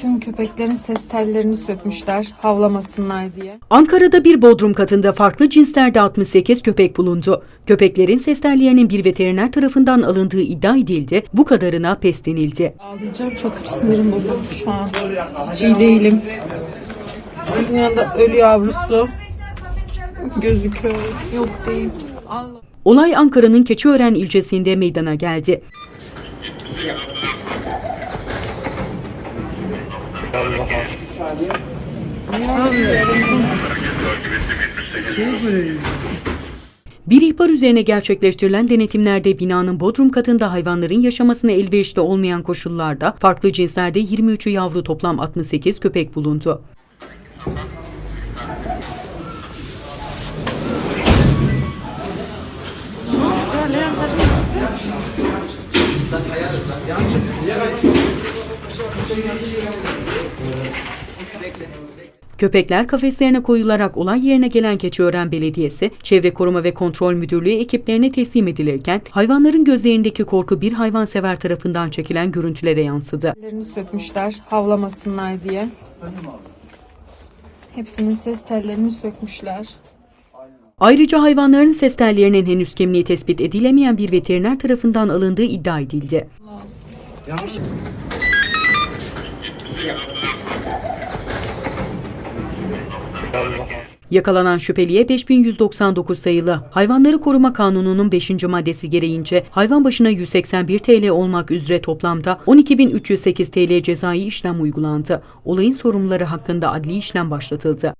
Bütün köpeklerin ses tellerini sökmüşler havlamasınlar diye. Ankara'da bir bodrum katında farklı cinslerde 68 köpek bulundu. Köpeklerin ses tellerinin bir veteriner tarafından alındığı iddia edildi. Bu kadarına pes denildi. Ağlayacağım çok sinirim bozuldu şu an. İyi değilim. Yanında ölü yavrusu gözüküyor. Yok değil. Allah. Olay Ankara'nın Keçiören ilçesinde meydana geldi. Bir ihbar üzerine gerçekleştirilen denetimlerde binanın bodrum katında hayvanların yaşamasına elverişli olmayan koşullarda farklı cinslerde 23'ü yavru toplam 68 köpek bulundu. Köpekler kafeslerine koyularak olay yerine gelen Keçiören Belediyesi, Çevre Koruma ve Kontrol Müdürlüğü ekiplerine teslim edilirken hayvanların gözlerindeki korku bir hayvansever tarafından çekilen görüntülere yansıdı. Sökmüşler havlamasınlar diye. Hepsinin ses tellerini sökmüşler. Ayrıca hayvanların ses tellerinin henüz kimliği tespit edilemeyen bir veteriner tarafından alındığı iddia edildi. Yakalanan şüpheliye 5199 sayılı Hayvanları Koruma Kanunu'nun 5. maddesi gereğince hayvan başına 181 TL olmak üzere toplamda 12.308 TL cezai işlem uygulandı. Olayın sorumluları hakkında adli işlem başlatıldı.